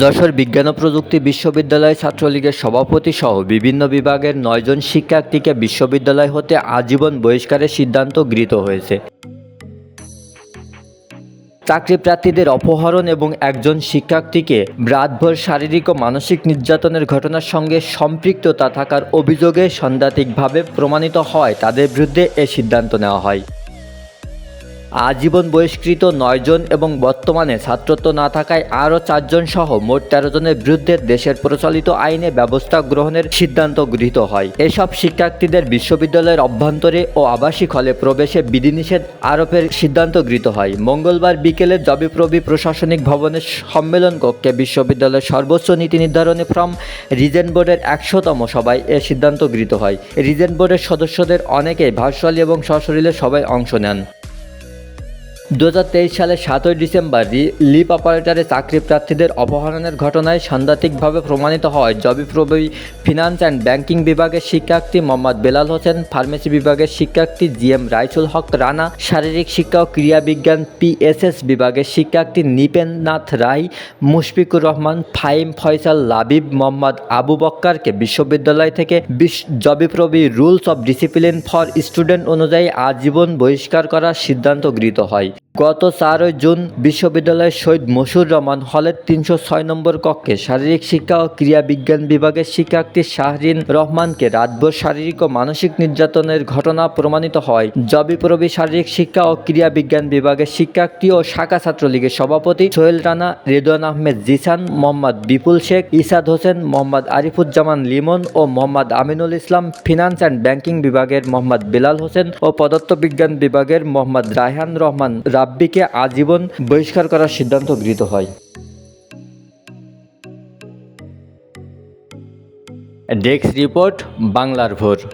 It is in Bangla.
যশোর বিজ্ঞান ও প্রযুক্তি বিশ্ববিদ্যালয় ছাত্রলীগের সভাপতি সহ বিভিন্ন বিভাগের নয়জন শিক্ষার্থীকে বিশ্ববিদ্যালয় হতে আজীবন বহিষ্কারের সিদ্ধান্ত গৃহীত হয়েছে। চাকরি প্রার্থীদের অপহরণ এবং একজন শিক্ষার্থীকে রাতভর শারীরিক ও মানসিক নির্যাতনের ঘটনার সঙ্গে সম্পৃক্ততা থাকার অভিযোগে সাংঘাতিকভাবে প্রমাণিত হয়, তাদের বিরুদ্ধে এ সিদ্ধান্ত নেওয়া হয়। আজীবন বহিষ্কৃত নয়জন এবং বর্তমানে ছাত্রত্ব না থাকায় আরও চারজন সহ মোট তেরো জনের বিরুদ্ধে দেশের প্রচলিত আইনে ব্যবস্থা গ্রহণের সিদ্ধান্ত গৃহীত হয়। এসব শিক্ষার্থীদের বিশ্ববিদ্যালয়ের অভ্যন্তরে ও আবাসিক হলে প্রবেশে বিধিনিষেধ আরোপের সিদ্ধান্ত গৃহীত হয়। মঙ্গলবার বিকেলে জবিপ্রবি প্রশাসনিক ভবনের সম্মেলন কক্ষে বিশ্ববিদ্যালয়ের সর্বোচ্চ নীতি নির্ধারণী ফ্রম রিজেন্ট বোর্ডের একশোতম সভায় এ সিদ্ধান্ত গৃহীত হয়। রিজেন্ট বোর্ডের সদস্যদের অনেকেই ভার্চুয়ালি এবং সশরীরে সবাই অংশ নেন। দু হাজার তেইশ সালের সাতই ডিসেম্বর লিপ অপারেটরে চাকরি প্রার্থীদের অপহরণের ঘটনায় সাংঘাতিকভাবে প্রমাণিত হয়। জবিপ্রবি ফিনান্স অ্যান্ড ব্যাংকিং বিভাগের শিক্ষার্থী মোহাম্মদ বেলাল হোসেন, ফার্মেসি বিভাগের শিক্ষার্থী জি এম রাইসুল হক রানা, শারীরিক শিক্ষা ও ক্রীড়া বিজ্ঞান পিএসএস বিভাগের শিক্ষার্থী নিপেননাথ রায়, মুশফিকুর রহমান, ফাইম ফয়সাল লাবিব, মোহাম্মদ আবু বক্কারকে বিশ্ববিদ্যালয় থেকে বিশ- জবিপ্রবি rules of discipline for student অনুযায়ী আজীবন বহিষ্কার করার সিদ্ধান্ত গৃহীত হয়। গত চারই জুন বিশ্ববিদ্যালয়ের শহীদ মশুর রহমান হলের তিনশো ছয় নম্বর কক্ষে শারীরিক শিক্ষা ও ক্রীড়া বিজ্ঞান বিভাগের শিক্ষার্থী শাহরিন রহমানকে রাতভর শারীরিক ও মানসিক নির্যাতনের ঘটনা প্রমাণিত হয়। জবিপ্রবি শারীরিক শিক্ষা ও ক্রীড়া বিজ্ঞান বিভাগের শিক্ষার্থী ও শাখা ছাত্রলীগের সভাপতি সোহেল রানা রেদওয়ান আহমেদ জিসান, মোহাম্মদ বিপুল শেখ, ইসাদ হোসেন, মোহাম্মদ আরিফুজ্জামান লিমন ও Mohammad Aminul Islam, finance and banking বিভাগের মোহাম্মদ বিলাল হোসেন ও পদার্থবিজ্ঞান বিভাগের মোহাম্মদ রায়হান রহমান। রাব্বিকে আজীবন বহিষ্কার করার সিদ্ধান্ত গৃহীত হয়। ডেস্ক রিপোর্ট বাংলার ভোর।